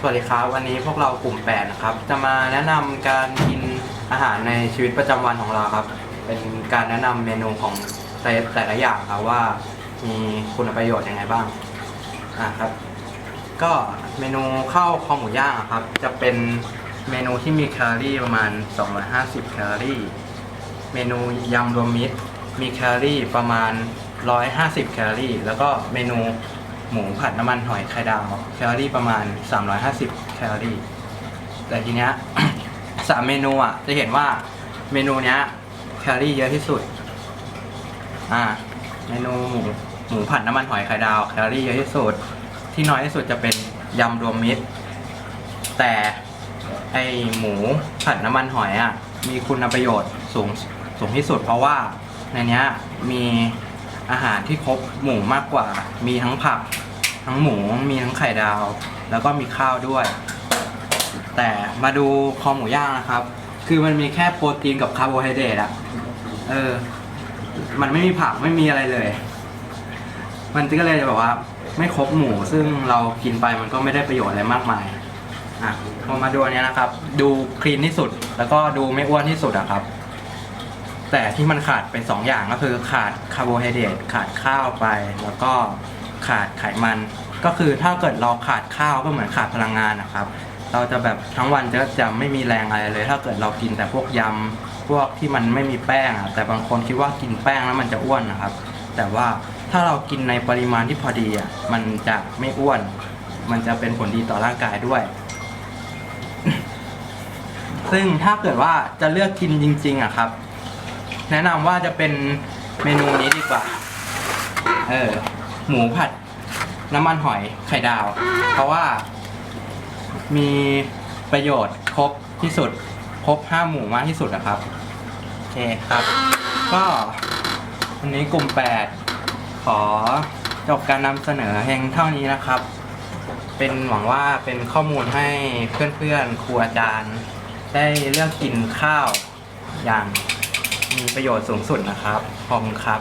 สวัสดีครับ วันนี้พวกเรากลุ่ม8นะครับ จะมาแนะนำการกินอาหารในชีวิตประจำวันของเราครับ เป็นการแนะนำเมนูของแต่แต่ละอย่างครับว่ามีคุณประโยชน์ยังไงบ้างอะครับ ก็เมนูข้าวคอหมูย่างครับ จะเป็นเมนูที่มีแคลอรี่ประมาณ 250 แคลอรี่ เมนูยำรวมมิตรมีแคลอรี่ประมาณ 150 แคลอรี่ แล้วก็เมนู หมูผัดน้ำมันหอยไข่ดาวแคลอรี่ประมาณ 350 แคลอรี่ แต่ทีเนี้ย สามเมนูอะ จะเห็นว่าเมนูเนี้ยแคลอรี่เยอะที่สุด อ่า เมนูหมูหมูผัดน้ำมันหอยไข่ดาวแคลอรี่เยอะที่สุด ที่น้อยที่สุดจะเป็นยำรวมมิตร แต่ไอหมูผัดน้ำมันหอยอะ มีคุณประโยชน์สูงสูงที่สุด เพราะว่าในเนี้ยมีอาหารที่ครบหมูมากกว่า มีทั้งผัก ทั้งหมูมีทั้งไข่ดาว แล้วก็มีข้าวด้วย แต่มาดูคอหมูย่างนะครับ คือมันมีแค่โปรตีนกับคาร์โบไฮเดรตอะเออ มันไม่มีผักไม่มีอะไรเลย มันก็เลยแบบว่า ไม่ครบหมูซึ่งเรากินไปมันก็ไม่ได้ประโยชน์อะไรมากมายอะพอมาดูอันนี้นะครับ ดูคลีนที่สุด แล้วก็ดูไม่อ้วนที่สุดอะครับ แต่ที่มันขาดเป็นสองอย่างก็คือขาดคาร์โบไฮเดรตขาดข้าวไปแล้วก็ ขาดไขมัน ก็คือถ้าเกิดเราขาดข้าวก็เหมือนขาดพลังงานนะครับ เราจะแบบทั้งวันจะจะไม่มีแรงอะไรเลย ถ้าเกิดเรากินแต่พวกยำพวกที่มันไม่มีแป้งอะแต่บางคนคิดว่ากินแป้งแล้วมันจะอ้วนนะครับ แต่ว่าถ้าเรากินในปริมาณที่พอดีอะมันจะไม่อ้วน มันจะเป็นผลดีต่อร่างกายด้วย ซึ่งถ้าเกิดว่าจะเลือกกินจริง ๆอะครับ แนะนำว่าจะเป็นเมนูนี้ดีกว่า เออ หมูผัดน้ำมันหอยไข่ดาว เพราะว่ามีประโยชน์ครบที่สุด ครบห้าหมู่มากที่สุดนะครับโอเคครับ ก็วันนี้กลุ่ม 8 ขอจบการนำเสนอเพียงเท่านี้นะครับ เป็นหวังว่าเป็นข้อมูลให้เพื่อนๆ ครูอาจารย์ ได้เลือกกินข้าวอย่างมีประโยชน์สูงสุดนะครับ ขอบคุณครับ